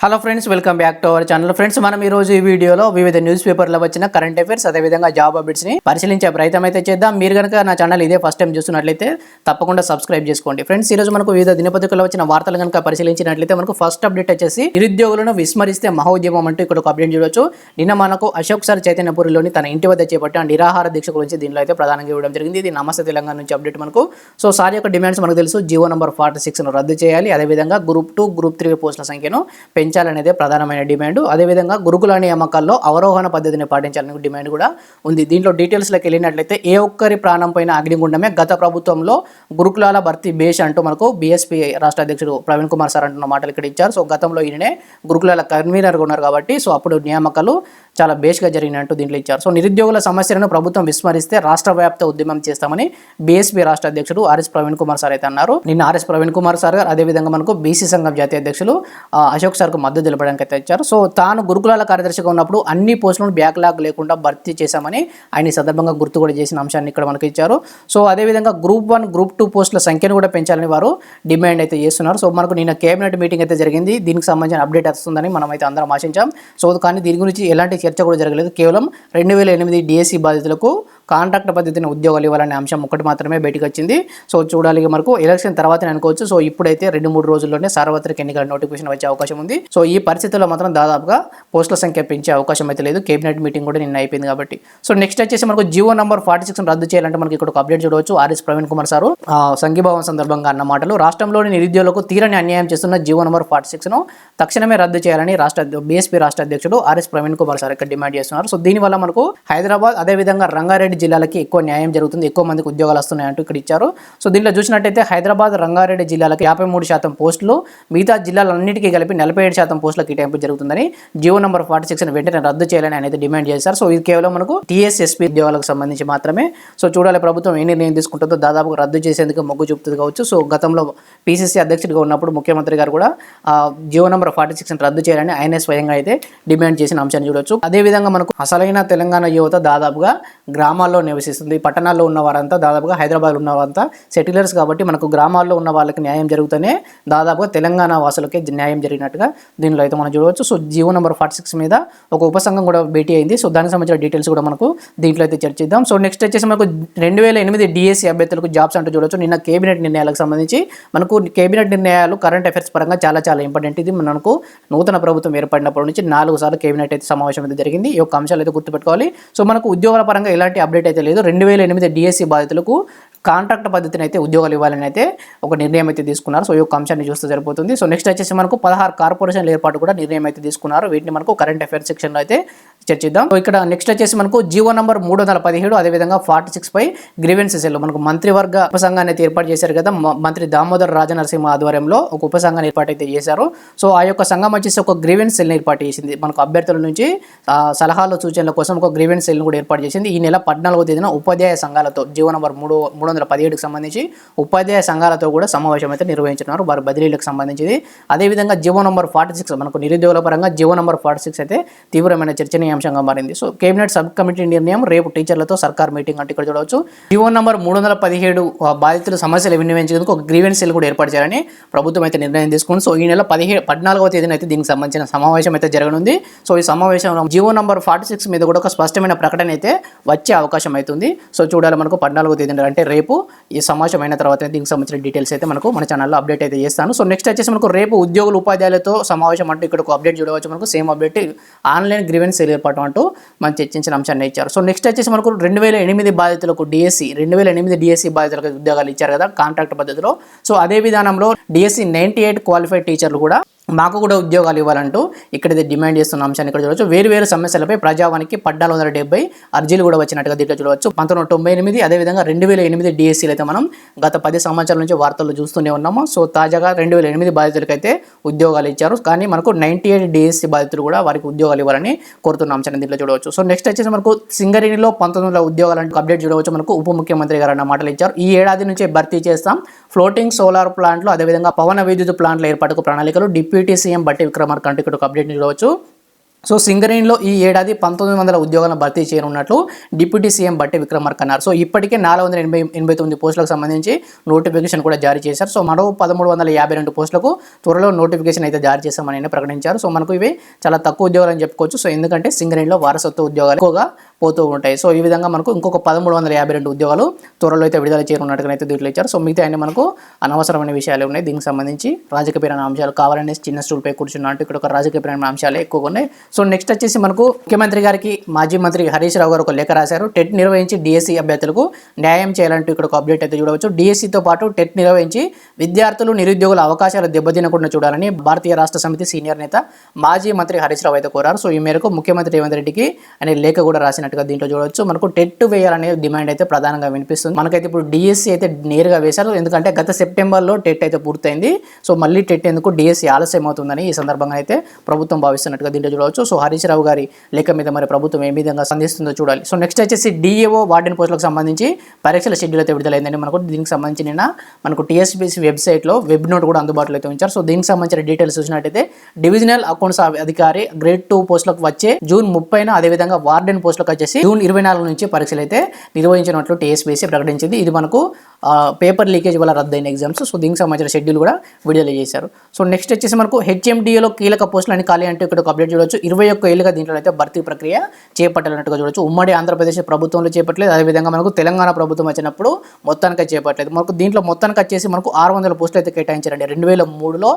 Hello friends welcome back to our channel friends మనం ఈ రోజు ఈ వీడియోలో వివిధ న్యూస్ పేపర్లో వచ్చిన కరెంట్ అఫైర్స్ అదేవిధంగా జాబ్ అప్డేట్స్ని పరిశీలించే ప్రయత్నం అయితే చేద్దాం. మీరు కనుక నా ఛానల్ ఇదే ఫస్ట్ టైం చూస్తున్నట్లయితే తప్పకుండా సబ్స్క్రైబ్ చేసుకోండి. ఫ్రెండ్స్ ఈ రోజు మనకు వివిధ దినపత్రికల్లో వచ్చిన వార్తలు కనుక పరిశీలించినట్లయితే మనకు ఫస్ట్ అప్డేట్ వచ్చేసి నిరుద్యోగులను విస్మరిస్తే మహోద్యమం అంటూ ఇక్కడ ఒక అప్డేట్ చూడొచ్చు. నిన్న మనకు అశోక్ సార్ చైతన్యపురిలోని తన ఇంటి వద్ద చేపట్టిన నిరాహార దీక్ష గురించి దీనిలో అయితే ప్రధానంగా ఇవ్వడం జరిగింది. ఇది నమస్తే తెలంగాణ నుంచి అప్డేట్ మనకు. సో సార్ యొక్క డిమాండ్స్ మనకు తెలుసు. జీవో నంబర్ ఫార్టీ సిక్స్ను రద్దు చేయాలి. అదేవిధంగా గ్రూప్ టూ గ్రూప్ త్రీ పోస్టుల సంఖ్యను పెంచాలనేదే ప్రధానమైన డిమాండ్. అదేవిధంగా గురుకుల నియామకాల్లో అవరోహణ పద్ధతిని పాటించాలని డిమాండ్ కూడా ఉంది. దీంట్లో డీటెయిల్స్లోకి వెళ్ళినట్లయితే ఏ ఒక్కరి ప్రాణం పైన అగ్నిగుండమే గత ప్రభుత్వంలో గురుకులాల భర్తీ బేష్ అంటూ మనకు బీఎస్పీ రాష్ట్ర అధ్యక్షుడు ప్రవీణ్ కుమార్ సార్ అంటున్న మాటలు ఇక్కడ ఇచ్చారు. సో గతంలో ఈయననే గురుకులాల కన్వీనర్గా ఉన్నారు కాబట్టి సో అప్పుడు నియామకాలు చాలా బేష్గా జరిగినట్టు దీంట్లో ఇచ్చారు. సో నిరుద్యోగుల సమస్యలను ప్రభుత్వం విస్మరిస్తే రాష్ట్ర వ్యాప్త ఉద్యమం చేస్తామని బీఎస్పీ రాష్ట్ర అధ్యక్షుడు ఆర్ఎస్ ప్రవీణ్ కుమార్ సార్ అయితే అన్నారు. నిన్న ఆర్ఎస్ ప్రవీణ్ కుమార్ సార్ గారు అదేవిధంగా మనకు బీసీ సంఘం జాతీయ అధ్యక్షులు అశోక్ సార్కు మద్దతు తెలపడానికి అయితే ఇచ్చారు సో తాను గురుకులాల కార్యదర్శిగా ఉన్నప్పుడు అన్ని పోస్టులను బ్యాక్లాగ్ లేకుండా భర్తీ చేశామని ఆయన సందర్భంగా గుర్తు కూడా చేసిన అంశాన్ని ఇక్కడ మనకి ఇచ్చారు. సో అదేవిధంగా గ్రూప్ వన్ గ్రూప్ టూ పోస్టుల సంఖ్యను కూడా పెంచాలని వారు డిమాండ్ అయితే చేస్తున్నారు. సో మనకు నిన్న కేబినెట్ మీటింగ్ అయితే జరిగింది. దీనికి సంబంధించిన అప్డేట్ వస్తుందని మనం అయితే అందరం ఆశించాం. సో కానీ దీని గురించి ఎలాంటి చర్చ కూడా జరగలేదు. కేవలం రెండు వేల ఎనిమిది డిఎస్సి బాధితులకు కాంట్రాక్ట్ పద్ధతిని ఉద్యోగాలు ఇవ్వాలనే అంశం ఒకటి మాత్రమే బయటకు వచ్చింది. సో చూడాలి మనకు ఎలక్షన్ తర్వాతనే అనుకోవచ్చు. సో ఇప్పుడైతే రెండు మూడు రోజుల్లోనే సార్వత్రిక ఎన్నికల నోటిఫికేషన్ వచ్చే అవకాశం ఉంది. సో ఈ పరిస్థితుల్లో మాత్రం దాదాపుగా పోస్టుల సంఖ్య పెంచే అవకాశం అయితే లేదు. కేబినెట్ మీటింగ్ కూడా నిన్న అయిపోయింది కాబట్టి. సో నెక్స్ట్ వచ్చేసి మనకు జియో నంబర్ ఫార్టీ సిక్స్ రద్దు చేయాలంటే మనకి ఇక్కడ ఒక అప్డేట్ చూడవచ్చు. ఆర్ఎస్ ప్రవీణ్ కుమార్ సారు ఆ, సంఘీభావం సందర్భంగా అన్న మాటలు. రాష్ట్రంలోని నిరుద్యోగులకు తీరని అన్యాయం చేస్తున్న జియో నంబర్ ఫార్టీ సిక్స్ను తక్షణమే రద్దు చేయాలని రాష్ట్ర బీఎస్పీ రాష్ట్ర అధ్యక్షుడు ఆర్ఎస్ ప్రవీణ్ కుమార్ సార్ ఇక్కడ డిమాండ్ చేస్తున్నారు. సో దీనివల్ల మనకు హైదరాబాద్ అదేవిధంగా రంగారెడ్డి జిల్లాలకి ఎక్కువ న్యాయం జరుగుతుంది. ఎక్కువ మందికి ఉద్యోగాలు వస్తున్నాయి అంటూ ఇక్కడ ఇచ్చారు. సో దీనిలో చూసినట్టయితే హైదరాబాద్ రంగారెడ్డి జిల్లాలకు యాభై మూడు శాతం పోస్టులు మిగతా జిల్లాలన్నిటికీ కలిపి నలభై ఏడు శాతం పోస్టుల కేటాయింపు జరుగుతుందని జియో నెంబర్ ఫార్టీ సిక్స్ వెంటనే రద్దు చేయాలని అనేది డిమాండ్ చేశారు. సో ఇది కేవలం మనకు టీఎస్ఎస్పీ ఉద్యోగాలకు సంబంధించి మాత్రమే. సో చూడాలి ప్రభుత్వం ఏ నిర్ణయం తీసుకుంటుందో. దాదాపుగా రద్దు చేసేందుకు మొగ్గు చూపుతుంది కావచ్చు. సో గతంలో పీసీసీ అధ్యక్షుడిగా ఉన్నప్పుడు ముఖ్యమంత్రి గారు కూడా GO GO number forty six రద్దు చేయాలని ఆయనే స్వయంగా అయితే డిమాండ్ చేసిన అంశాన్ని చూడొచ్చు. అదేవిధంగా మనకు అసలైన తెలంగాణ యువత దాదాపుగా గ్రామాల్లో నివసిస్తుంది. పట్టణాల్లో ఉన్న వారంతా దాదాపుగా హైదరాబాద్లో ఉన్న వారంతా సెటిలర్స్ కాబట్టి మనకు గ్రామాల్లో ఉన్న వాళ్ళకి న్యాయం జరుగుతూనే దాదాపుగా తెలంగాణ వాసులకే న్యాయం జరిగినట్టుగా దీనిలో అయితే మనం చూడవచ్చు. So GO number forty six మీద ఒక ఉపసంఘం కూడా భేటీ అయింది. సో దానికి సంబంధించిన డీటెయిల్స్ కూడా మనకు దీంట్లో అయితే చర్చిద్దాం. సో నెక్స్ట్ వచ్చేసి మనకు రెండు వేల ఎనిమిది డిఎస్సి అభ్యర్థులకు జాబ్స్ అంటూ చూడొచ్చు. నిన్న కేబినెట్ నిర్ణయాలకు సంబంధించి మనకు కేబినెట్ నిర్ణయాలు కరెంట్ అఫైర్స్ పరంగా చాలా చాలా ఇంపార్టెంట్. ఇది మనకు నూతన ప్రభుత్వం ఏర్పడినప్పటి నుంచి నాలుగు సార్లు కేబినెట్ అయితే సమావేశం అయితే జరిగింది. ఈ యొక్క అంశాలు అయితే గుర్తుపెట్టుకోవాలి. సో మనకు ఉద్యోగాల పరంగా ఎలాంటి అప్డేట్ అయితే లేదు రెండు వేల ఎనిమిది డిఎస్సి బాధితులకు కాంట్రాక్ట్ పద్ధతిని అయితే ఉద్యోగాలు ఇవ్వాలని అయితే ఒక నిర్ణయం అయితే తీసుకున్నారు. సో ఈ యొక్క అంశాన్ని చూస్తే సరిపోతుంది. సో నెక్స్ట్ వచ్చేసి మనకు పదహారు కార్పొరేషన్ల ఏర్పాటు కూడా నిర్ణయం అయితే తీసుకున్నారు. వీటిని మనకు కరెంట్ అఫైర్స్ సెక్షన్లో అయితే చర్చిద్దాం. సో ఇక్కడ నెక్స్ట్ వచ్చేసి మనకు జీవో నంబర్ మూడు వందల పదిహేడు అదేవిధంగా ఫార్టీ సిక్స్ పై గ్రీవెన్సెస్ మనకు మంత్రివర్గ ఉపసంఘాన్ని అయితే ఏర్పాటు చేశారు కదా. మంత్రి దామోదర్ రాజనరసింహ ఆధ్వర్యంలో ఒక ఉపసంఘాన్ని ఏర్పాటు అయితే చేశారు. సో ఆ యొక్క సంఘం వచ్చేసి ఒక గ్రీవెన్స్ సెల్ని ఏర్పాటు చేసింది. మనకు అభ్యర్థుల నుంచి సలహాలు సూచనల కోసం ఒక గ్రీవెన్స్ సెల్ని కూడా ఏర్పాటు చేసింది. ఈ నెల పద్నాలుగో తేదీన ఉపాధ్యాయ సంఘాలతో జీవో నంబర్ మూడు మూడు వందల పదిహేడుకి సంబంధించి ఉపాధ్యాయ సంఘాలతో కూడా సమావేశం అయితే నిర్వహించున్నారు వారి బదిలీలకు సంబంధించింది. అదేవిధంగా జీవో నంబర్ ఫార్టీ సిక్స్ మనకు నిరుద్యోగుల పరంగా జీవో నంబర్ ఫార్టీ సిక్స్ అయితే తీవ్రమైన చర్చనీయాంశంగా మారింది. సో కేబినెట్ సబ్ కమిటీ నిర్ణయం రేపు టీచర్లతో సర్కార్ మీటింగ్ అంటే ఇక్కడ చూడవచ్చు. జీవో నంబర్ మూడు వందల పదిహేడు బాధితుల సమస్యలు వినియోగించేందుకు ఒక గ్రీవెన్స్ సెల్ కూడా ఏర్పాటు చేయాలని ప్రభుత్వం అయితే నిర్ణయం తీసుకుంది. సో ఈ నెల పదిహేడు పద్నాలుగవ తేదీన అయితే దీనికి సంబంధించిన సమావేశం అయితే జరగనుంది. సో ఈ సమావేశంలో జీవో నంబర్ ఫార్టీ సిక్స్ మీద కూడా ఒక స్పష్టమైన ప్రకటన అయితే వచ్చే అవకాశం అవుతుంది. సో చూడాలి మనకు పద్నాలుగో తేదీన అంటే రేపు ఈ సమావేశం అయిన తర్వాత దీనికి సంబంధించిన డీటెయిల్స్ అయితే మనకు మన ఛానల్లో అప్డేట్ అయితే చేస్తాను. సో నెక్స్ట్ వచ్చేసి మనకు రేపు ఉద్యోగులు ఉపాధ్యాయులతో సమావేశం అంటూ ఇక్కడ ఒక అప్డేట్ చూడవచ్చు. మనకు సేమ్ అప్డేట్ ఆన్లైన్ గ్రీవెన్స్ ఏర్పాటు అంటూ మనం చర్చించిన అంశాన్ని ఇచ్చారు. సో నెక్స్ట్ వచ్చేసి మనకు రెండు వేల ఎనిమిది బాధితులకు డిఎస్సి రెండు వేల ఎనిమిది డిఎస్సి బాధితులకు ఉద్యోగాలు ఇచ్చారు కదా కాంట్రాక్ట్ పద్ధతిలో. సో అదే విధానంలో డిఎస్సి నైంటీ ఎయిట్ క్వాలిఫైడ్ టీచర్లు కూడా మాకు కూడా ఉద్యోగాలు ఇవ్వాలంటూ ఇక్కడైతే డిమాండ్ చేస్తున్న అంశాన్ని ఇక్కడ చూడవచ్చు వేరు వేరు సమస్యలపై ప్రజావానికి పద్నాలుగు వందల డెబ్బై అర్జీలు కూడా వచ్చినట్టుగా దీంట్లో చూడవచ్చు. పంతొమ్మిది వందల తొంభై ఎనిమిది అదేవిధంగా రెండు వేల ఎనిమిది డిఎస్సీలు అయితే మనం గత పది సంవత్సరాల నుంచి వార్తలు చూస్తూనే ఉన్నాము. సో తాజాగా రెండు వేల ఎనిమిది బాధితులకైతే ఉద్యోగాలు ఇచ్చారు. కానీ మనకు నైంటీ ఎయిట్ డిఎస్సీ బాధితులు కూడా వారికి ఉద్యోగాలు ఇవ్వాలని కోరుతున్న అంశాన్ని దీంట్లో చూడవచ్చు. సో నెక్స్ట్ వచ్చేసి మనకు సింగరేణిలో పంతొమ్మిది వందల ఉద్యోగాలు అప్డేట్ చూడవచ్చు. మనకు ఉప ముఖ్యమంత్రి గారు అన్న మాటలు ఇచ్చారు. ఈ ఏడాది నుంచే భర్తీ చేస్తాం. ఫ్లోటింగ్ సోలార్ ప్లాంట్లు అదేవిధంగా పవన విద్యుత్ ప్లాంట్ల ఏర్పాటుకు ప్రణాళికలు. డిప్యూటీ సీఎం బట్టి విక్రమార్క అంటే ఇక్కడ ఒక అప్డేట్ చూడవచ్చు సో సింగరేణిలో ఈ ఏడాది పంతొమ్మిది వందల ఉద్యోగాలను భర్తీ చేయనున్నట్లు డిప్యూటీ సీఎం బట్టి విక్రమార్క అన్నారు. సో ఇప్పటికే నాలుగు వందల ఎనభై ఎనభై తొమ్మిది పోస్టులకు సంబంధించి నోటిఫికేషన్ కూడా జారీ చేశారు. సో మరో పదమూడు వందల యాభై రెండు పోస్టులకు త్వరలో నోటిఫికేషన్ అయితే జారీ చేశామని ఆయన ప్రకటించారు. సో మనకు ఇవి చాలా తక్కువ ఉద్యోగాలు అని చెప్పుకోవచ్చు. సో ఎందుకంటే సింగరేణిలో వారసత్వ ఉద్యోగాలు ఎక్కువగా పోతూ ఉంటాయి. సో ఈ విధంగా మనకు ఇంకొక పదమూడు వందల యాభై రెండు ఉద్యోగాలు త్వరలో అయితే విడుదల చేయనున్నట్టుగా అయితే దీంట్లో ఇచ్చారు. సో మిగతా అన్ని మనకు అనవసరమైన విషయాలు ఉన్నాయి. దీనికి సంబంధించి రాజకీయపరమైన అంశాలు కావాలనే చిన్న స్టూల్పై కూర్చున్నట్టు ఇక్కడ ఒక రాజకీయపరమైన అంశాలు ఎక్కువగా ఉన్నాయి. సో నెక్స్ట్ వచ్చేసి మనకు ముఖ్యమంత్రి గారికి మాజీ మంత్రి హరీష్ రావు గారు ఒక లేఖ రాశారు. టెట్ నిర్వహించి డిఎస్సి అభ్యర్థులకు న్యాయం చేయాలంటూ ఇక్కడ ఒక అప్డేట్ అయితే చూడవచ్చు. డిఎస్సితో పాటు టెట్ నిర్వహించి విద్యార్థులు నిరుద్యోగుల అవకాశాలు దెబ్బతినకుండా చూడాలని భారతీయ రాష్ట్ర సమితి సీనియర్ నేత మాజీ మంత్రి హరీష్ రావు అయితే కోరారు. సో ఈ మేరకు ముఖ్యమంత్రి రేవంత్ రెడ్డికి అనే లేఖ కూడా రాసిన రాసినట్టుగా దీంట్లో చూడవచ్చు. మనకు టెట్ వేయాలనే డిమాండ్ అయితే ప్రధానంగా వినిపిస్తుంది. మనకైతే ఇప్పుడు డిఎస్సి అయితే నేరుగా వేశారు. ఎందుకంటే గత సెప్టెంబర్లో టెట్ అయితే పూర్తయింది. సో మళ్ళీ టెట్ ఎందుకు డిఎస్సి ఆలస్యం అవుతుందని ఈ సందర్భంగా అయితే ప్రభుత్వం భావిస్తున్నట్టుగా దీంట్లో చూడవచ్చు. సో హరీష్ రావు గారి లేఖ మీద మరి ప్రభుత్వం ఏ విధంగా సంధిస్తుందో చూడాలి. సో నెక్స్ట్ వచ్చేసి డిఏఓ వార్డెన్ పోస్టులకు సంబంధించి పరీక్షల షెడ్యూల్ అయితే విడుదలైందండి. మనకు దీనికి సంబంధించి నిన్న మనకు టీఎస్బీసీ వెబ్సైట్లో వెబ్ నోట్ కూడా అందుబాటులో అయితే ఉంచారు. సో దీనికి సంబంధించిన డీటెయిల్స్ చూసినట్టయితే డివిజనల్ అకౌంట్స్ అధికారి గ్రేడ్ టూ పోస్టులకు వచ్చే జూన్ ముప్పైన అదేవిధంగా వార్డెన్ పోస్టులకు వచ్చేసి జూన్ ఇరవై నాలుగు నుంచి పరీక్షలు అయితే నిర్వహించినట్లు టీఎస్బీసీ ప్రకటించింది. ఇది మనకు పేపర్ లీకేజ్ వల్ల రద్దయిన ఎగ్జామ్స్ సో దీనికి సంబంధించిన షెడ్యూల్ కూడా విడుదల చేశారు. సో నెక్స్ట్ వచ్చేసి మనకు హెచ్ఎండిఏలో కీలక పోస్టులు అని ఖాళీ అంటే ఇక్కడ ఒక అప్డేట్ చూడవచ్చు ఇరవై ఒక్క ఏళ్ళుగా దీంట్లో అయితే భర్తీ ప్రక్రియ చేపట్టాలన్నట్టుగా చూడవచ్చు ఉమ్మడి ఆంధ్రప్రదేశ్ ప్రభుత్వంలో చేపట్టలేదు. అదేవిధంగా మనకు తెలంగాణ ప్రభుత్వం వచ్చినప్పుడు మొత్తానికి చేపట్టలేదు. మనకు దీంట్లో మొత్తానికి వచ్చేసి మనకు ఆరు వందల పోస్టులు అయితే కేటాయించారండి. రెండు వేల మూడులో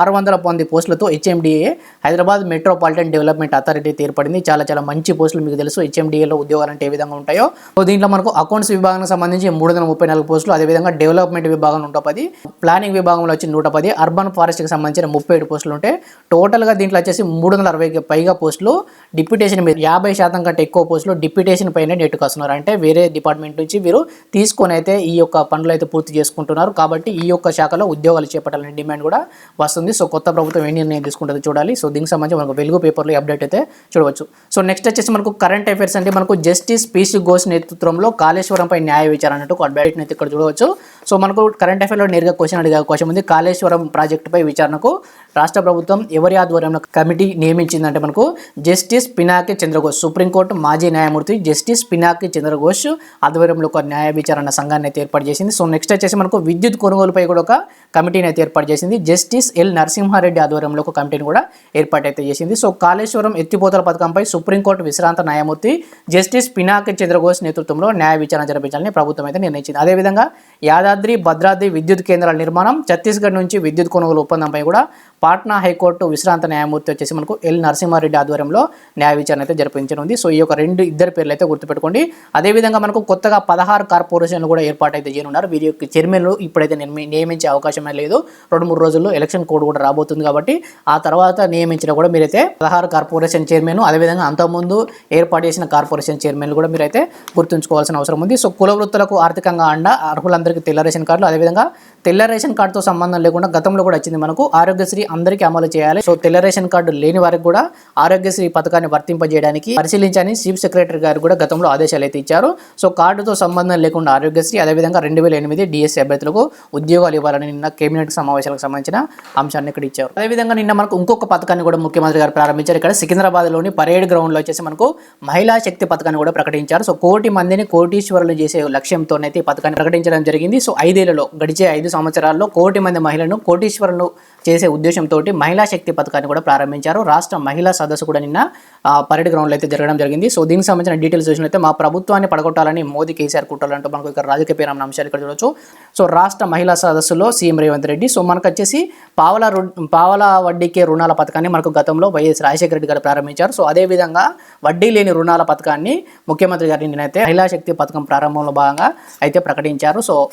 ఆరు వందల పంది పోస్టులతో HMDA Hyderabad metropolitan development authority అయితే ఏర్పడింది. చాలా చాలా మంచి పోస్టులు మీకు తెలుసు. హెచ్ఎండిఏలో ఉద్యోగాలు అంటే ఏ విధంగా ఉంటాయో. సో దీంట్లో మనకు అకౌంట్స్ విభాగానికి సంబంధించి మూడు వందల ముప్పై నాలుగు పోస్టులు అదేవిధంగా డెవలప్మెంట్ విభాగం నూట పది ప్లానింగ్ విభాగంలో వచ్చి నూట పది అర్బన్ ఫారెస్ట్కి సంబంధించిన ముప్పై ఏడు పోస్టులు ఉంటాయి టోటల్గా దీంట్లో వచ్చేసి మూడు వందల అరవైకి పైగా పోస్టులు డిప్యూటేషన్ మీద యాభై శాతం కంటే ఎక్కువ పోస్టులు డిప్యూటేషన్ పైన నెట్టుకొస్తున్నారు. అంటే వేరే డిపార్ట్మెంట్ నుంచి వీరు తీసుకొని అయితే ఈ యొక్క పనులు అయితే పూర్తి చేసుకుంటున్నారు. కాబట్టి ఈ యొక్క శాఖలో ఉద్యోగాలు చేపట్టాలనే డిమాండ్ కూడా వస్తుంది. సో కొత్త ప్రభుత్వం ఏ నిర్ణయం తీసుకుంటుందో చూడాలి. సో దీనికి సంబంధించి మనకు వెలుగు పేపర్లో అప్డేట్ అయితే చూడవచ్చు. సో నెక్స్ట్ వచ్చేసి మనకు కరెంట్ అఫైర్స్ అంటే మనకు జస్టిస్ పీసీ ఘోష్ నేతృత్వంలో కాళేశ్వరంపై న్యాయ విచారణ అన్నట్టు ఒక అప్డేట్ అయితే ఇక్కడ చూడవచ్చు. సో మనకు కరెంట్ అఫైర్లో నేరుగా క్వశ్చన్ అడిగే అవకాశం ఉంది. కాళేశ్వరం ప్రాజెక్టుపై విచారణకు రాష్ట్ర ప్రభుత్వం ఎవరి ఆధ్వర్యంలో కమిటీ నియమించిందంటే మనకు జస్టిస్ పినాకి చంద్రఘోష్ సుప్రీంకోర్టు మాజీ న్యాయమూర్తి జస్టిస్ పినాకి చంద్రఘోష్ ఆధ్వర్యంలో ఒక న్యాయ విచారణ సంఘాన్ని అయితే ఏర్పాటు చేసింది. సో నెక్స్ట్ వచ్చేసి మనకు విద్యుత్ కొనుగోలుపై కూడా ఒక కమిటీని అయితే ఏర్పాటు చేసింది. జస్టిస్ ఎల్ నరసింహారెడ్డి ఆధ్వర్యంలో ఒక కమిటీని కూడా ఏర్పాటు అయితే చేసింది. సో కాళేశ్వరం ఎత్తిపోతల పథకంపై సుప్రీంకోర్టు విశ్రాంత న్యాయమూర్తి జస్టిస్ పినాకి చంద్రఘోష్ నేతృత్వంలో న్యాయ విచారణ జరిపించాలని ప్రభుత్వం అయితే నిర్ణయించింది. అదేవిధంగా యాదాద్రి భద్రాద్రి విద్యుత్ కేంద్రాల నిర్మాణం ఛత్తీస్గఢ్ నుంచి విద్యుత్ కొనుగోలు ఒప్పందంపై కూడా పాట్నా హైకోర్టు విశ్రాంత న్యాయమూర్తి వచ్చేసి మనకు ఎల్ నరసింహారెడ్డి ఆధ్వర్యంలో న్యాయ విచారణ అయితే జరిపించనుంది. సో ఈ యొక్క రెండు ఇద్దరు పేర్లు అయితే గుర్తుపెట్టుకోండి. అదేవిధంగా మనకు కొత్తగా పదహారు కార్పొరేషన్లు కూడా ఏర్పాటు అయితే చేయనున్నారు. వీరి యొక్క చైర్మన్లు ఇప్పుడైతే నియమించే అవకాశమే లేదు. రెండు మూడు రోజుల్లో ఎలక్షన్ కోడ్ కూడా రాబోతుంది కాబట్టి ఆ తర్వాత నియమించిన కూడా మీరైతే పదహారు కార్పొరేషన్ చైర్మన్ అదేవిధంగా అంతకుముందు ఏర్పాటు చేసిన కార్పొరేషన్ చైర్మన్లు కూడా మీరైతే గుర్తుంచుకోవాల్సిన అవసరం ఉంది. సో కుల వృత్తులకు ఆర్థికంగా అండ అర్హులందరికీ తెల్ల రేషన్ కార్డులు అదేవిధంగా తెల్ల రేషన్ కార్డుతో సంబంధం లేకుండా గతంలో కూడా వచ్చింది మనకు. ఆరోగ్యశ్రీ అందరికీ అమలు చేయాలి. సో తెల్ల రేషన్ కార్డు లేని వారికి కూడా ఆరోగ్యశ్రీ పథకాన్ని వర్తింపజేయడానికి పరిశీలించని చీఫ్ సెక్రటరీ గారు కూడా గతంలో ఆదేశాలు అయితే ఇచ్చారు. సో కార్డుతో సంబంధం లేకుండా ఆరోగ్యశ్రీ అదేవిధంగా రెండు వేల ఎనిమిది డిఎస్సీ అభ్యర్థులకు ఉద్యోగాలు ఇవ్వాలని నిన్న కేబినెట్ సమావేశాలకు సంబంధించిన అంశాన్ని ఇక్కడ ఇచ్చారు. అదేవిధంగా నిన్న మనకు ఇంకొక పథకాన్ని కూడా ముఖ్యమంత్రి గారు ప్రారంభించారు. ఇక్కడ సికింద్రాబాద్లోని పరేడ్ గ్రౌండ్లో వచ్చేసి మనకు మహిళా శక్తి పథకాన్ని కూడా ప్రకటించారు. సో కోటి మందిని కోటీశ్వరులు చేసే లక్ష్యంతోనైతే ఈ పథకాన్ని ప్రకటించడం జరిగింది. సో ఐదేళ్ళలో గడిచే ఐదు సంవత్సరాల్లో కోటి మంది మహిళలను కోటీశ్వరులు చేసే ఉద్దేశంతో మహిళా శక్తి పథకాన్ని కూడా ప్రారంభించారు. రాష్ట్ర మహిళా సదస్సు కూడా నిన్న పరేడ్ గ్రౌండ్లో అయితే జరగడం జరిగింది. సో దీనికి సంబంధించిన డీటెయిల్స్ చూసినట్లయితే మా ప్రభుత్వాన్ని పడగొట్టాలని మోదీ కేసీఆర్ కుట్రాలంటూ మనకు ఇక్కడ రాజకీయ పేరు అంశాలు ఇక్కడ చూడొచ్చు. సో రాష్ట్ర మహిళా సదస్సులో సీఎం రేవంత్ రెడ్డి సో మనకు వచ్చేసి పావల రు- పావల వడ్డీకే రుణాల పథకాన్ని మనకు గతంలో వైఎస్ రాజశేఖర రెడ్డి గారు ప్రారంభించారు. సో అదేవిధంగా వడ్డీ లేని రుణాల పథకాన్ని ముఖ్యమంత్రి గారి నిన్నైతే మహిళా శక్తి పథకం ప్రారంభంలో భాగంగా అయితే ప్రకటించారు. సో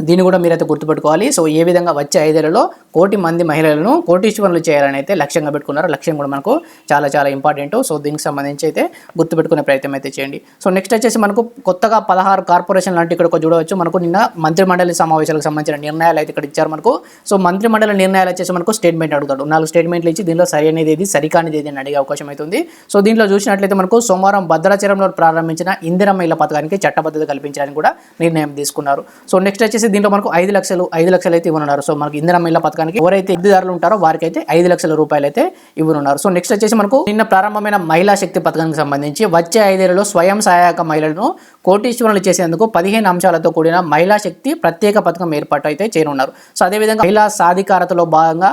దీన్ని కూడా మీరైతే గుర్తుపెట్టుకోవాలి. సో ఏ విధంగా వచ్చే ఐదేళ్ళలో కోటి మంది మహిళలను కోటీశ్వరులు చేయాలని అయితే లక్ష్యంగా పెట్టుకున్నారు. లక్ష్యం కూడా మనకు చాలా చాలా ఇంపార్టెంట్ సో దీనికి సంబంధించి అయితే గుర్తుపెట్టుకునే ప్రయత్నం అయితే చేయండి. సో నెక్స్ట్ వచ్చేసి మనకు కొత్తగా పదహారు కార్పొరేషన్ లాంటి ఇక్కడ చూడవచ్చు. మనకు నిన్న మంత్రిమండలి సమావేశాలకు సంబంధించిన నిర్ణయాలు అయితే ఇక్కడ ఇచ్చారు మనకు. సో మంత్రిమండలి నిర్ణయాలు వచ్చేసి మనకు స్టేట్మెంట్ అడుగుతాడు. నాలుగు స్టేట్మెంట్లు ఇచ్చి దీనిలో సరైనది ఏది సరికానిది ఏది అని అడిగే అవకాశం అవుతుంది సో దీంట్లో చూసినట్లయితే మనకు సోమవారం భద్రాచలంలో ప్రారంభించిన ఇందిరమ్మ ఇళ్ళ పథకానికి చట్టబద్ధత కల్పించడానికి కూడా నిర్ణయం తీసుకున్నారు. సో నెక్స్ట్ వచ్చేసి వచ్చేసి దీంట్లో మనకు ఐదు లక్షలు ఐదు లక్షలు అయితే ఇవ్వనున్నారు. సో మనకి ఇందిరా మహిళ పథకానికి ఎవరైతే లబ్ధిదారులు ఉంటారో వారికి అయితే ఐదు లక్షల రూపాయలు అయితే ఇవ్వనున్నారు. సో నెక్స్ట్ వచ్చేసి మనకు నిన్న ప్రారంభమైన మహిళా శక్తి పథకానికి సంబంధించి వచ్చే ఐదేళ్ళలో స్వయం సహాయక మహిళలను కోటీశ్వరులు చేసేందుకు పదిహేను అంశాలతో కూడిన మహిళా శక్తి ప్రత్యేక పథకం ఏర్పాటు అయితే చేయనున్నారు. సో అదేవిధంగా మహిళా సాధికారతలో భాగంగా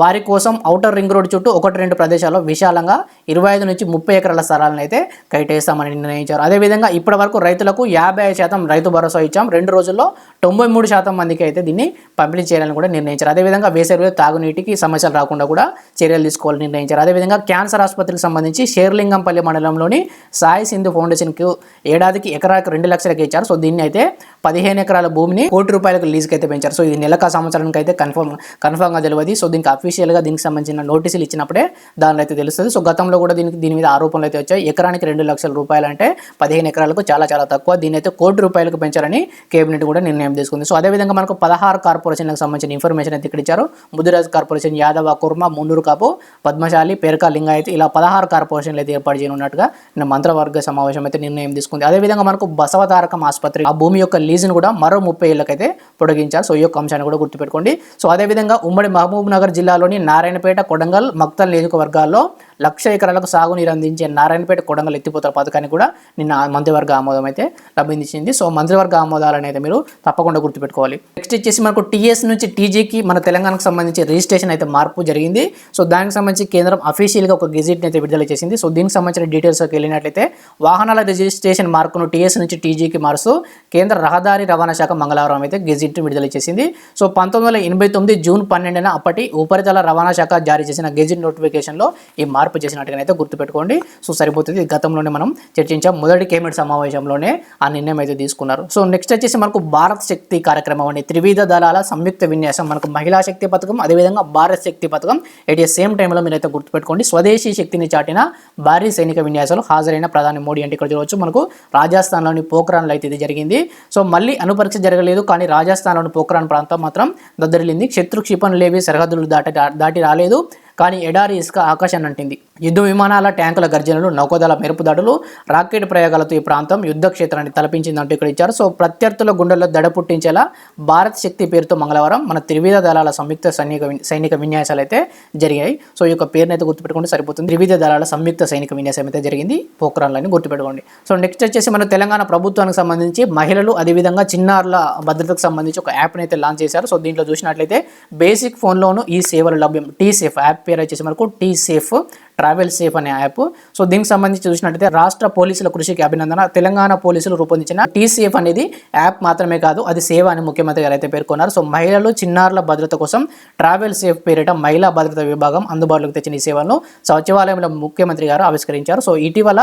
వారి కోసం ఔటర్ రింగ్ రోడ్ చుట్టూ ఒకటి రెండు ప్రదేశాల్లో విశాలంగా ఇరవై ఐదు నుంచి ముప్పై ఎకరాల స్థలాలను అయితే కైటేస్తామని నిర్ణయించారు. అదేవిధంగా ఇప్పటి వరకు రైతులకు యాభై ఐదు శాతం రైతు భరోసా ఇచ్చాం. రెండు రోజుల్లో తొంభై మూడు శాతం మందికి అయితే దీన్ని పంపిణీ చేయాలని కూడా నిర్ణయించారు. అదేవిధంగా వేసవిలో తాగునీటికి సమస్యలు రాకుండా కూడా చర్యలు తీసుకోవాలని నిర్ణయించారు. అదేవిధంగా క్యాన్సర్ ఆసుపత్రికి సంబంధించి షేర్లింగంపల్లి మండలంలోని సాయి సింధు ఫౌండేషన్కి ఏడాదికి ఎకరాకు రెండు లక్షలకి ఇచ్చారు. సో దీన్ని అయితే పదిహేను ఎకరాల భూమిని కోటి రూపాయలకు లీజుకి అయితే పెంచారు. సో ఇది నెలక సంవత్సరానికి అయితే కన్ఫర్మ్ కన్ఫర్మ్గా తెలియదు. సో దీనికి అఫీషియల్గా దీనికి సంబంధించిన నోటీసులు ఇచ్చినప్పుడే దానిలో అయితే తెలుస్తుంది. సో గతంలో కూడా దీనికి దీని మీద ఆరోపణలు అయితే వచ్చాయి. ఎకరానికి రెండు లక్షల రూపాయలు అంటే పదిహేను ఎకరాలకు చాలా చాలా తక్కువ. దీన్ని అయితే కోటి రూపాయలకు పెంచారని కేబినెట్ కూడా నిర్ణయం తీసుకుంది. సో అదేవిధంగా మనకు పదహారు కార్పొరేషన్లకు సంబంధించిన ఇన్ఫర్మేషన్ అయితే ఇక్కడ ఇచ్చారు. ముదిరాజ్ కార్పొరేషన్ యాదవ కుర్మ మున్నూరు కాపు పద్మశాలి పేరక లింగాయత్ ఇలా పదహారు కార్పొరేషన్లు అయితే ఏర్పాటు చేయనున్నట్టుగా నిన్న మంత్రివర్గ సమావేశం అయితే నిర్ణయం తీసుకుంది. అదేవిధంగా మనకు బసవతారకం ఆసుపత్రి ఆ భూమి యొక్క లీజును కూడా మరో ముప్పై ఏళ్ళకైతే పొడిగించారు. సో ఈ యొక్క అంశాన్ని కూడా గుర్తుపెట్టుకోండి. సో అదేవిధంగా ఉమ్మడి మహబూబ్ నగర్ జిల్లాలోని నారాయణపేట కొడంగల్ మక్తల్ నియోజకవర్గాల్లో లక్ష ఎకరాలకు సాగునీరు అందించే నారాయణపేట కొడంగల్ ఎత్తిపోతల పథకాన్ని కూడా నిన్న మంత్రివర్గ ఆమోదం అయితే లభించింది. సో మంత్రివర్గ ఆమోదాలను అయితే మీరు తప్పకుండా గుర్తుపెట్టుకోవాలి. నెక్స్ట్ వచ్చేసి మనకు టీఎస్ నుంచి టీజీకి మన తెలంగాణకు సంబంధించి రిజిస్ట్రేషన్ అయితే మార్పు జరిగింది. సో దానికి సంబంధించి కేంద్రం అఫీషియల్గా ఒక గెజిట్ని అయితే విడుదల చేసింది. సో దీనికి సంబంధించిన డీటెయిల్స్కి వెళ్ళినట్లయితే వాహనాల రిజిస్ట్రేషన్ మార్కును టీఎస్ నుంచి టీజీకి మారుస్తూ కేంద్ర రహదారి రవాణా శాఖ మంగళవారం అయితే గెజిట్ విడుదల చేసింది. సో పంతొమ్మిది వందల ఎనభై తొమ్మిది జూన్ పన్నెండున అప్పటి ఉపరితల రవాణా శాఖ జారీ చేసిన గెజిట్ నోటిఫికేషన్లో ఈ మార్పు మార్పు చేసినట్టుగా అయితే గుర్తుపెట్టుకోండి. సో సరిపోతుంది. గతంలోనే మనం చర్చించాం. మొదటి కేబినెట్ సమావేశంలోనే ఆ నిర్ణయం అయితే తీసుకున్నారు. సో నెక్స్ట్ వచ్చేసి మనకు భారత్ శక్తి కార్యక్రమం అండి. త్రివిధ దళాల సంయుక్త విన్యాసం మనకు మహిళా శక్తి పథకం అదేవిధంగా భారత్ శక్తి పథకం. ఎట్ ఏ సేమ్ టైంలో మీరైతే గుర్తుపెట్టుకోండి. స్వదేశీ శక్తిని చాటిన భారీ సైనిక విన్యాసాలు హాజరైన ప్రధాని మోడీ అంటే ఇక్కడ చూడవచ్చు. మనకు రాజస్థాన్లోని పోఖ్రాన్లో అయితే ఇది జరిగింది. సో మళ్ళీ అనుపరీక్ష జరగలేదు కానీ రాజస్థాన్లోని పోఖ్రాన్ ప్రాంతం మాత్రం దద్దరిల్లింది. శత్రు క్షిపణులేవి సరిహద్దులు దాటి దాటి రాలేదు. కానీ ఎడారి ఇసుక ఆకాశాన్ని అంటింది యుద్ధ విమానాల ట్యాంకుల గర్జనలు నౌకదళ మెరుపు దాడులు రాకెట్ ప్రయోగాలతో ఈ ప్రాంతం యుద్ధ క్షేత్రాన్ని తలపించిందంటూ ఇక్కడ ఇచ్చారు. సో ప్రత్యర్థుల గుండెల్లో దడ పుట్టించేలా భారత్ శక్తి పేరుతో మంగళవారం మన త్రివిధ దళాల సంయుక్త సైనిక సైనిక విన్యాసాలు అయితే జరిగాయి. సో ఈ యొక్క పేరుని అయితే గుర్తుపెట్టుకుంటే సరిపోతుంది. త్రివిధ దళాల సంయుక్త సైనిక విన్యాసం అయితే జరిగింది. పోఖ్రాన్లని గుర్తుపెట్టుకోండి. సో నెక్స్ట్ వచ్చేసి మన తెలంగాణ ప్రభుత్వానికి సంబంధించి మహిళలు అదేవిధంగా చిన్నారుల భద్రతకు సంబంధించి ఒక యాప్ని అయితే లాంచ్ చేశారు. సో దీంట్లో చూసినట్లయితే బేసిక్ ఫోన్లోనూ ఈ సేవలు లభ్యం టీ సేఫ్ యాప్ పేరు వచ్చేసి మనకు టీ సేఫ్ ట్రావెల్ సేఫ్ అనే యాప్. సో దీనికి సంబంధించి చూసినట్టయితే రాష్ట్ర పోలీసుల కృషికి అభినందన తెలంగాణ పోలీసులు రూపొందించిన టీ సేఫ్ అనేది యాప్ మాత్రమే కాదు అది సేవ అని ముఖ్యమంత్రి గారు అయితే పేర్కొన్నారు. సో మహిళలు చిన్నారుల భద్రత కోసం ట్రావెల్ సేఫ్ పేరిట మహిళా భద్రత విభాగం అందుబాటులోకి తెచ్చిన ఈ సేవలను సచివాలయంలో ముఖ్యమంత్రి గారు ఆవిష్కరించారు. సో ఇటీవల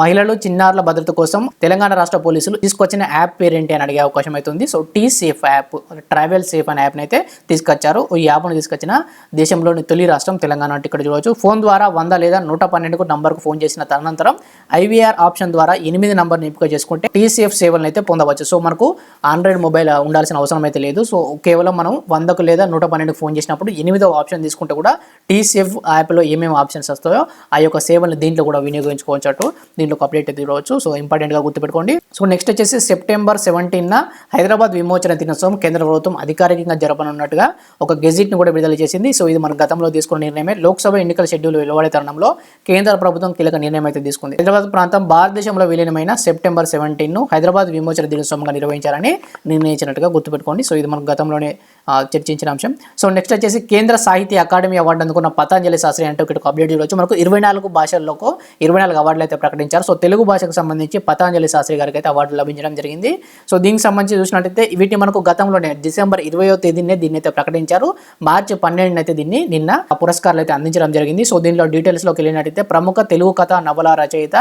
మహిళలు చిన్నారుల భద్రత కోసం తెలంగాణ రాష్ట్ర పోలీసులు తీసుకొచ్చిన యాప్ పేరేంటి అని అడిగే అవకాశం అయితే ఉంది so T safe app travel safe అనే యాప్ని అయితే తీసుకొచ్చారు. ఈ యాప్ను తీసుకొచ్చిన దేశంలోని తొలి రాష్ట్రం తెలంగాణ అంటే ఇక్కడ చూడవచ్చు. ఫోన్ ద్వారా వంద లేదా నూట పన్నెండుకు నంబర్కు ఫోన్ చేసిన తదనంతరం ఐవీఆర్ ఆప్షన్ ద్వారా ఎనిమిది నంబర్ ఎంపిక చేసుకుంటే టీసీఎఫ్ సేవలను అయితే పొందవచ్చు. సో మనకు ఆండ్రాయిడ్ మొబైల్ ఉండాల్సిన అవసరం అయితే లేదు. సో కేవలం మనం వందకు లేదా నూట పన్నెండుకు ఫోన్ చేసినప్పుడు ఎనిమిదవ ఆప్షన్ తీసుకుంటే కూడా టీసీఎఫ్ యాప్లో ఏమేమి ఆప్షన్స్ వస్తాయో ఆ యొక్క సేవలను దీంట్లో కూడా వినియోగించుకోవచ్చు దీంట్లో అప్డేట్ అయితే సో ఇంపార్టెంట్గా గుర్తుపెట్టుకోండి. సో నెక్స్ట్ వచ్చేసి సెప్టెంబర్ సెవెంటీన్న హైదరాబాద్ విమోచన దినోత్సవం కేంద్ర ప్రభుత్వం అధికారికంగా జరపనున్నట్టుగా ఒక గెజిట్ను కూడా విడుదల చేసింది. సో ఇది మన గతంలో తీసుకున్న నిర్ణయమే. లోక్సభ ఎన్నికల షెడ్యూల్ వెలువడే తరుణంలో కేంద్ర ప్రభుత్వం కీలక నిర్ణయం అయితే తీసుకుంది. హైదరాబాద్ ప్రాంతం భారతదేశంలో విలీనమైన సెప్టెంబర్ సెవెంటీన్ను హైదరాబాద్ విమోచన దినోత్సవంగా నిర్వహించాలని నిర్ణయించినట్టుగా గుర్తుపెట్టుకోండి. సో ఇది మనం గతంలోనే చర్చించిన అంశం. సో నెక్స్ట్ వచ్చేసి కేంద్ర సాహిత్య అకాడమీ అవార్డు అందుకున్న పతాంజలి శాస్త్రి అంటే ఒకటి అప్డేట్ చూడవచ్చు మనకు ఇరవై నాలుగు భాషల్లోకి ఇరవై నాలుగు అవార్డులు అయితే ప్రకటించారు. సో తెలుగు భాషకు సంబంధించి పతాంజలి శాస్త్రి గారికి అయితే అవార్డు లభించడం జరిగింది. సో దీనికి సంబంధించి చూసినట్టయితే వీటిని మనకు గతంలోనే డిసెంబర్ ఇరవయో తేదీనే దీన్ని అయితే ప్రకటించారు. మార్చి పన్నెండున అయితే దీన్ని నిన్న పురస్కారాలు అయితే అందించడం జరిగింది. సో దీనిలో డీటెయిల్స్లోకి వెళ్ళినట్టయితే ప్రముఖ తెలుగు కథ నవల రచయిత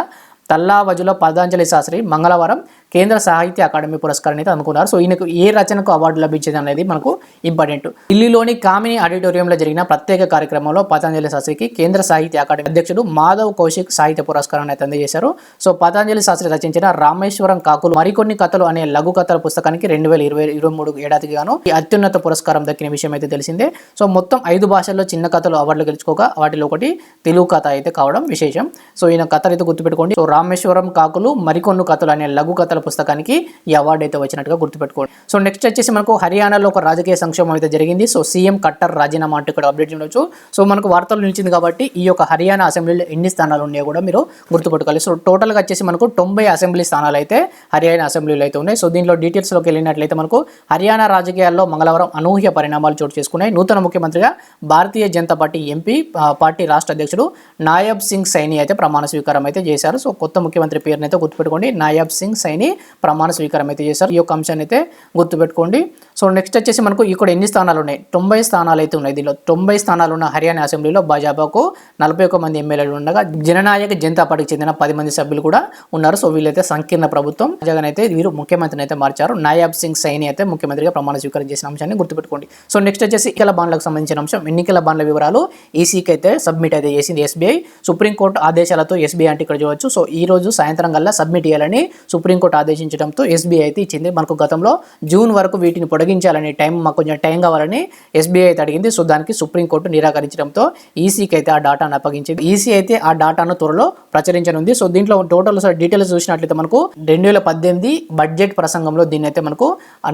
తల్లావజుల పతాంజలి శాస్త్రి మంగళవారం కేంద్ర సాహిత్య అకాడమీ పురస్కారం అయితే అందుకున్నారు. సో ఈయనకు ఏ రచనకు అవార్డు లభించింది అనేది మనకు ఇంపార్టెంట్. ఢిల్లీలోని కామిని ఆడిటోరియంలో జరిగిన ప్రత్యేక కార్యక్రమంలో పతాంజలి శాస్త్రికి కేంద్ర సాహిత్య అకాడమీ అధ్యక్షుడు మాధవ్ కౌశిక్ సాహిత్య పురస్కారాన్ని అయితే అందజేశారు. సో పతాంజలి శాస్త్రి రచించిన రామేశ్వరం కాకులు మరికొన్ని కథలు అనే లఘు కథల పుస్తకానికి రెండు వేల ఇరవై ఇరవై మూడు ఏడాదికి గాను ఈ అత్యున్నత పురస్కారం దక్కిన విషయం అయితే తెలిసిందే. సో మొత్తం ఐదు భాషల్లో చిన్న కథలు అవార్డులు గెలుచుకోగా వాటిలో ఒకటి తెలుగు కథ అయితే కావడం విశేషం. సో ఈయన కథలు అయితే గుర్తుపెట్టుకోండి. సో రామేశ్వరం కాకులు మరికొన్ని కథలు అనే లఘు కథల పుస్తకానికి ఈ అవార్డు అయితే వచ్చినట్టుగా గుర్తుపెట్టుకోండి. సో నెక్స్ట్ వచ్చేసి మనకు హర్యానాలో ఒక రాజకీయ సంక్షోభం అయితే జరిగింది. సో సీఎం కట్టర్ రాజీనామా అంటూ ఇక్కడ అప్డేట్ ఉండొచ్చు. సో మనకు వార్తలు నిలిచింది కాబట్టి ఈ యొక్క హర్యానా అసెంబ్లీలో ఎన్ని స్థానాలు ఉన్నాయో కూడా మీరు గుర్తుపెట్టుకోవాలి. సో టోటల్గా వచ్చేసి మనకు తొంభై అసెంబ్లీ స్థానాలు అయితే హర్యానా అసెంబ్లీలో అయితే ఉన్నాయి. సో దీనిలో డీటెయిల్స్లోకి వెళ్ళినట్లయితే మనకు హర్యానా రాజకీయాల్లో మంగళవారం అనూహ్య పరిణామాలు చోటు చేసుకున్నాయి. నూతన ముఖ్యమంత్రిగా Bharatiya Janata party MP party రాష్ట్ర అధ్యక్షుడు నాయబ్ సింగ్ సైని అయితే ప్రమాణ స్వీకారం అయితే చేశారు. సో కొత్త ముఖ్యమంత్రి పేరునైతే గుర్తుపెట్టుకోండి. నాయబ్ సింగ్ సైని ప్రమాణ స్వీకారం అయితే చేశారు. ఈ యొక్క అంశాన్ని అయితే గుర్తుపెట్టుకోండి. సో నెక్స్ట్ వచ్చేసి మనకు ఇక్కడ ఎన్ని స్థానాలు ఉన్నాయి? తొంభై స్థానాలు అయితే ఉన్నాయి దీనిలో. తొంభై స్థానాలు ఉన్న హర్యానా అసెంబ్లీలో భాజపాకు నలభై ఒక్క మంది ఎమ్మెల్యేలు ఉండగా జననాయక జనతా పార్టీకి చెందిన పది మంది సభ్యులు కూడా ఉన్నారు. సో వీళ్ళైతే సంకీర్ణ ప్రభుత్వం. జగన్ అయితే వీరు ముఖ్యమంత్రిని అయితే మార్చారు. నాయాబ్ సింగ్ సైని అయితే ముఖ్యమంత్రిగా ప్రమాణ స్వీకారం చేసిన అంశాన్ని గుర్తుపెట్టుకోండి. సో నెక్స్ట్ వచ్చేసి ఎన్నికల బాండ్లకు సంబంధించిన అంశం. ఎన్నికల బాండ్ల వివరాలు ఈసీకి అయితే సబ్మిట్ అయితే చేసింది ఎస్బీఐ. సుప్రీంకోర్టు ఆదేశాలతో ఎస్బీఐ అంటే ఇక్కడ చూడవచ్చు సో ఈ రోజు సాయంత్రం కల్లా సబ్మిట్ చేయాలని సుప్రీంకోర్టు ఆదేశించడంతో ఎస్బీఐ అయితే ఇచ్చింది. మనకు గతంలో జూన్ వరకు వీటిని పొడిగించాలని టైం మాకు కొంచెం టైం కావాలని ఎస్బీఐ అయితే అడిగింది. సో దానికి సుప్రీంకోర్టు నిరాకరించడంతో ఈసీకి అయితే ఆ డాటాను అప్పగించింది. ఈసీ అయితే ఆ డాటాను త్వరలో ప్రచురించనుంది. సో దీంట్లో టోటల్ డీటెయిల్స్ చూసినట్లయితే మనకు రెండు వేల పద్దెనిమిది బడ్జెట్ ప్రసంగంలో దీన్ని అయితే మనకు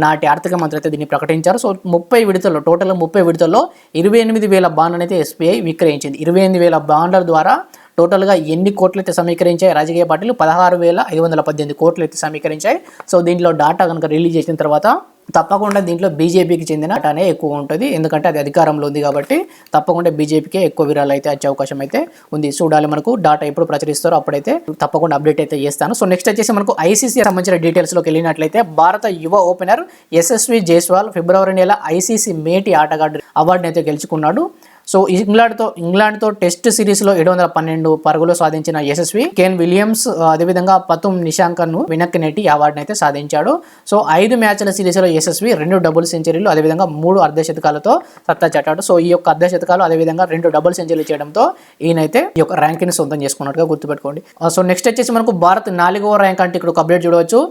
నాటి ఆర్థిక మంత్రి అయితే దీన్ని ప్రకటించారు. సో ముప్పై విడతల్లో టోటల్ ముప్పై విడతల్లో ఇరవై ఎనిమిది వేల బాండ్లను అయితే ఎస్బీఐ విక్రయించింది. ఇరవై ఎనిమిది వేల బాండ్ల ద్వారా టోటల్గా ఎన్ని కోట్లు అయితే సమీకరించాయి రాజకీయ పార్టీలు పదహారు వేల ఐదు వందల పద్దెనిమిది కోట్లు అయితే సమీకరించాయి. సో దీంట్లో డాటా కనుక రిలీజ్ చేసిన తర్వాత తప్పకుండా దీంట్లో బీజేపీకి చెందిన డాటానే ఎక్కువ ఉంటుంది. ఎందుకంటే అది అధికారంలో ఉంది కాబట్టి తప్పకుండా బీజేపీకే ఎక్కువ విరాలు అయితే వచ్చే అవకాశం అయితే ఉంది. చూడాలి మనకు డాటా ఎప్పుడు ప్రచురిస్తారో అప్పుడైతే తప్పకుండా అప్డేట్ అయితే చేస్తాను. సో నెక్స్ట్ వచ్చేసి మనకు ఐసీసీ సంబంధించిన డీటెయిల్స్లోకి వెళ్ళినట్లయితే భారత యువ ఓపెనర్ యశస్వి జైస్వాల్ ఫిబ్రవరి నెల ఐసీసీ మేటి ఆటగాడు అవార్డుని అయితే గెలుచుకున్నాడు. సో ఇంగ్లాండ్తో ఇంగ్లాండ్తో టెస్ట్ సిరీస్లో ఏడు వందల పన్నెండు పరుగులు సాధించిన యశస్వి కేన్ విలియమ్స్ అదేవిధంగా పతుమ్ నిశాంకర్ను వెనక్కి నెట్టి ఈ అయితే సాధించాడు. సో ఐదు మ్యాచ్ల సిరీస్లో యశస్వి రెండు డబుల్ సెంచరీలు అదేవిధంగా మూడు అర్ధశతకాలతో సత్తా చాటాడు. సో ఈ యొక్క అర్ధశతకాలు అదేవిధంగా రెండు డబుల్ సెంచరీలు చేయడంతో ఈయనైతే ఈ యొక్క ర్యాంకింగ్ సొంతం చేసుకున్నట్టుగా గుర్తుపెట్టుకోండి. సో నెక్స్ట్ వచ్చేసి మనకు భారత్ నాలుగవ ర్యాంక్ అంటే ఇక్కడ ఒక అప్డేట్ చూడవచ్చు.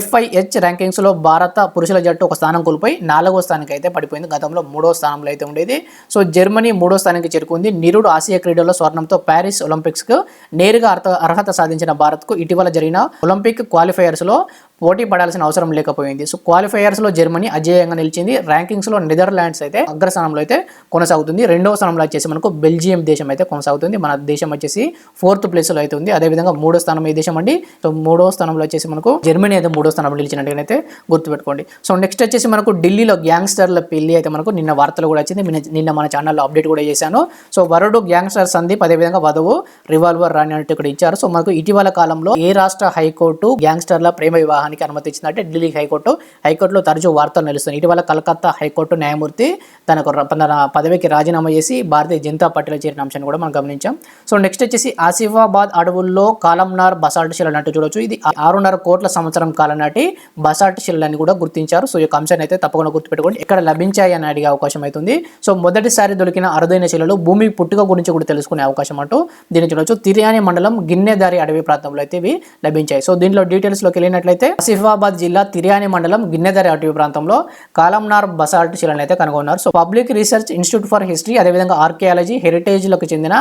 ఎఫ్ఐహెచ్ ర్యాంకింగ్స్లో భారత పురుషుల జట్టు ఒక స్థానం కోల్పోయి నాలుగో స్థానానికి అయితే పడిపోయింది. గతంలో మూడో స్థానంలో అయితే ఉండేది. సో జర్మనీ మూడో స్థానానికి చేరుకుంది. నిరుడు ఆసియా క్రీడల్లో స్వర్ణంతో ప్యారిస్ ఒలింపిక్స్కు నేరుగా అర్హత అర్హత సాధించిన భారత్కు ఇటీవల జరిగిన ఒలింపిక్ క్వాలిఫైయర్స్లో పోటీ పడాల్సిన అవసరం లేకపోయింది. సో క్వాలిఫైయర్స్లో జర్మనీ అజేయంగా నిలిచింది. ర్యాంకింగ్స్లో నెదర్లాండ్స్ అయితే అగ్రస్థానంలో అయితే కొనసాగుతుంది. రెండవ స్థానంలో వచ్చేసి మనకు బెల్జియం దేశం అయితే కొనసాగుతుంది. మన దేశం వచ్చేసి ఫోర్త్ ప్లేస్లో అయితే ఉంది. అదేవిధంగా మూడో స్థానం ఏ దేశం అండి. సో మూడో స్థానంలో వచ్చేసి మనకు జర్మనీ అయితే మూడో స్థానంలో నిలిచినట్టుగా అయితే గుర్తుపెట్టుకోండి. సో నెక్స్ట్ వచ్చేసి మనకు ఢిల్లీలో గ్యాంగ్స్టర్ల పెళ్ళి అయితే మనకు నిన్న వార్తలు కూడా వచ్చింది. నిన్న- నిన్న మన ఛానల్లో అప్డేట్ కూడా చేశాను. సో వరుడు గ్యాంగ్స్టర్ సందీప్ అదేవిధంగా వధువు రివాల్వర్ రాణి అన్నట్టు ఇక్కడ ఇచ్చారు. సో మనకు ఇటీవల కాలంలో ఏ రాష్ట్ర హైకోర్టు గ్యాంగ్స్టర్ల ప్రేమ వివాహానికి అనుమతి ఇచ్చిందంటే ఢిల్లీ హైకోర్టు. హైకోర్టులో తరచూ వార్తలు నిలుస్తుంది ఇటీవల కలకత్తా హైకోర్టు న్యాయమూర్తి తనకు తన పదవికి రాజీనామా చేసి భారతీయ జనతా పార్టీలో చేరిన అంశాన్ని కూడా మనం గమనించాం. సో నెక్స్ట్ వచ్చేసి ఆసిఫాబాద్ అడవుల్లో కాలంనార్ బసాల్ట్ శిలలు అన్నట్టు చూడొచ్చు. ఇది ఆరున్నర కోట్ల సంవత్సరం కాలం నాటి బసాల్ట్ శిలని కూడా గుర్తించారు. సో ఈ యొక్క అంశాన్ని అయితే తప్పకుండా గుర్తుపెట్టుకోండి. ఎక్కడ లభించాయి అని అడిగే అవకాశం అవుతుంది సో మొదటిసారి దొరికిన అరుదైన శిలలు భూమి పుట్టుక గురించి కూడా తెలుసుకునే అవకాశం అంటూ దీన్ని చూడవచ్చు తిరియాని మండలం గిన్నెదారి అడవి ప్రాంతంలో అయితే ఇవి లభించాయి. సో దీంట్లో డీటెయిల్స్లోకి వెళ్ళినట్లయితే ఆసిఫాబాద్ జిల్లా తిరియాని మండలం గిన్నెదారి అటవీ ప్రాంతంలో కాలంనార్ బసాల్ట్ శిలను అయితే కనుగొన్నారు. So public research institute for history అదేవిధంగా ఆర్కియాలజీ హెరిటేజ్లకు చెందిన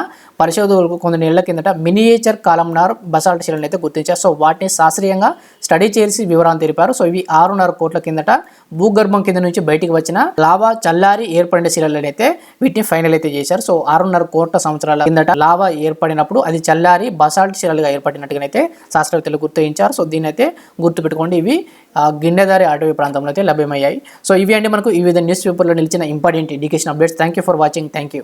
పరిశోధకులకు కొన్ని నెలల కిందట మినియేచర్ కాలంనార్ బసాల్ట్ శిలను అయితే గుర్తించారు. సో వాటిని శాస్త్రీయంగా స్టడీ చేసి వివరాలు తెలిపారు. సో ఇవి ఆరున్నర కోట్ల కిందట భూగర్భం కింద నుంచి బయటికి వచ్చిన లావా చల్లారి ఏర్పడిన శిలలనైతే అయితే వీటిని ఫైనల్ అయితే చేశారు. సో ఆరున్నర కోట్ల సంవత్సరాల కిందట లావా ఏర్పడినప్పుడు అది చల్లారి బసాల్ట్ శిలలుగా ఏర్పడినట్టుగానైతే శాస్త్రవేత్తలు గుర్తించారు. సో దీని అయితే గుర్తుపెట్టుకోండి. ఇవి గిండెదారి గిన్నెదారి అటవీ ప్రాంతంలో అయితే లభ్యమయ్యాయి. సో ఇవి అంటే మనకు ఈ వివిధ న్యూస్ పేపర్లో నిలిచిన important education updates. Thank you for watching. Thank you